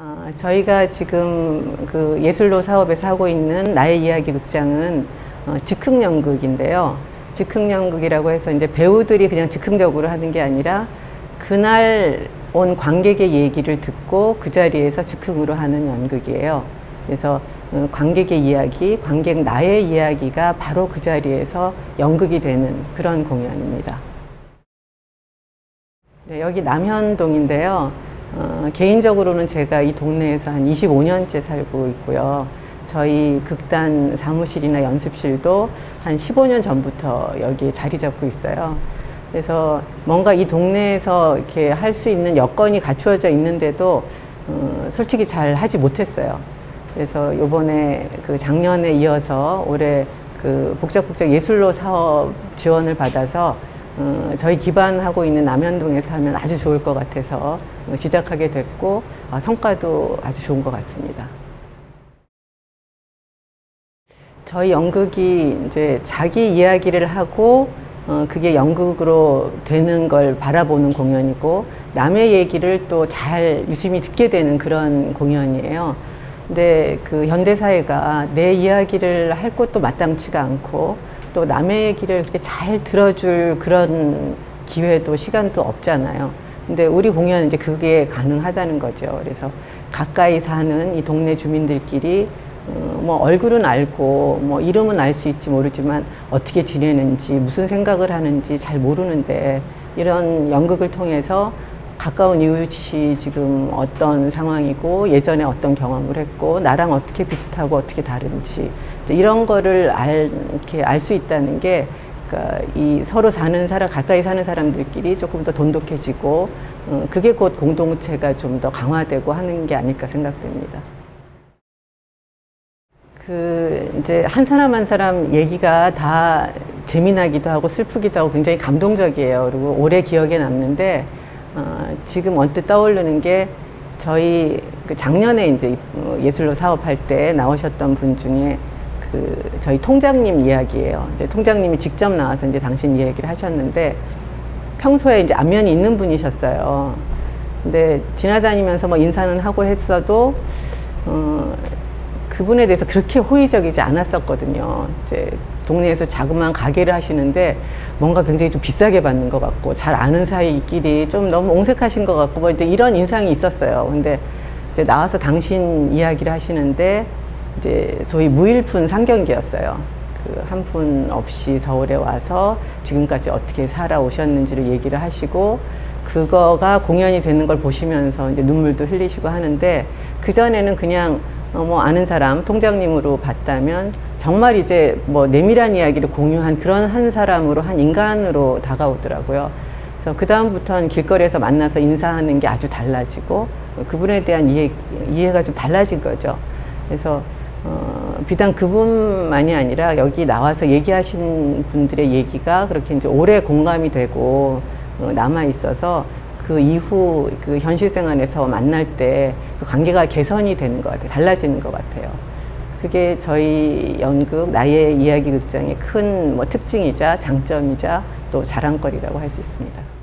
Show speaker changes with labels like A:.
A: 아, 저희가 지금 그 예술로 사업에서 하고 있는 나의 이야기 극장은 어, 즉흥연극인데요. 즉흥연극이라고 해서 이제 배우들이 그냥 즉흥적으로 하는 게 아니라 그날 온 관객의 얘기를 듣고 그 자리에서 즉흥으로 하는 연극이에요. 그래서 어, 관객의 이야기, 관객 나의 이야기가 바로 그 자리에서 연극이 되는 그런 공연입니다. 네, 여기 남현동인데요. 어, 개인적으로는 제가 이 동네에서 한 25년째 살고 있고요. 저희 극단 사무실이나 연습실도 한 15년 전부터 여기에 자리 잡고 있어요. 그래서 뭔가 이 동네에서 이렇게 할 수 있는 여건이 갖추어져 있는데도 어, 솔직히 잘 하지 못했어요. 그래서 요번에 그 작년에 이어서 올해 그 복작복작 예술로 사업 지원을 받아서 어, 저희 기반하고 있는 남현동에서 하면 아주 좋을 것 같아서 어, 시작하게 됐고 어, 성과도 아주 좋은 것 같습니다. 저희 연극이 이제 자기 이야기를 하고 어, 그게 연극으로 되는 걸 바라보는 공연이고 남의 얘기를 또 잘 유심히 듣게 되는 그런 공연이에요. 근데 그 현대 사회가 내 이야기를 할 것도 마땅치가 않고 또 남의 얘기를 그렇게 잘 들어줄 그런 기회도 시간도 없잖아요. 근데 우리 공연은 이제 그게 가능하다는 거죠. 그래서 가까이 사는 이 동네 주민들끼리 어, 뭐 얼굴은 알고 뭐 이름은 알 수 있지 모르지만 어떻게 지내는지 무슨 생각을 하는지 잘 모르는데 이런 연극을 통해서 가까운 이웃이 지금 어떤 상황이고 예전에 어떤 경험을 했고 나랑 어떻게 비슷하고 어떻게 다른지 이런 거를 알, 이렇게 알 수 있다는 게 그러니까 이 서로 사는 사람 가까이 사는 사람들끼리 조금 더 돈독해지고 어, 그게 곧 공동체가 좀 더 강화되고 하는 게 아닐까 생각됩니다. 그 이제 한 사람 한 사람 얘기가 다 재미나기도 하고 슬프기도 하고 굉장히 감동적이에요. 그리고 오래 기억에 남는데 어, 지금 언뜻 떠오르는 게 저희 그 작년에 이제 예술로 사업할 때 나오셨던 분 중에 그 저희 통장님 이야기예요. 이제 통장님이 직접 나와서 이제 당신 이야기를 하셨는데 평소에 이제 안면이 있는 분이셨어요. 근데 지나다니면서 뭐 인사는 하고 했어도 어, 그분에 대해서 그렇게 호의적이지 않았었거든요. 이제 동네에서 자그마한 가게를 하시는데 뭔가 굉장히 좀 비싸게 받는 것 같고 잘 아는 사이끼리 좀 너무 옹색하신 것 같고 뭐 이제 이런 인상이 있었어요. 근데 이제 나와서 당신 이야기를 하시는데 이제 소위 무일푼 상경기였어요. 그 한 푼 없이 서울에 와서 지금까지 어떻게 살아오셨는지를 얘기를 하시고 그거가 공연이 되는 걸 보시면서 이제 눈물도 흘리시고 하는데 그전에는 그냥 어, 뭐 아는 사람 통장님으로 봤다면 정말 이제 뭐 내밀한 이야기를 공유한 그런 한 사람으로 한 인간으로 다가오더라고요. 그래서 그 다음부터는 길거리에서 만나서 인사하는 게 아주 달라지고 그분에 대한 이해, 이해가 좀 달라진 거죠. 그래서 어, 비단 그분만이 아니라 여기 나와서 얘기하신 분들의 얘기가 그렇게 이제 오래 공감이 되고 어, 남아 있어서 그 이후 그 현실 생활에서 만날 때 그 관계가 개선이 되는 것 같아요. 달라지는 것 같아요. 그게 저희 연극 나의 이야기 극장의 큰 뭐 특징이자 장점이자 또 자랑거리라고 할 수 있습니다.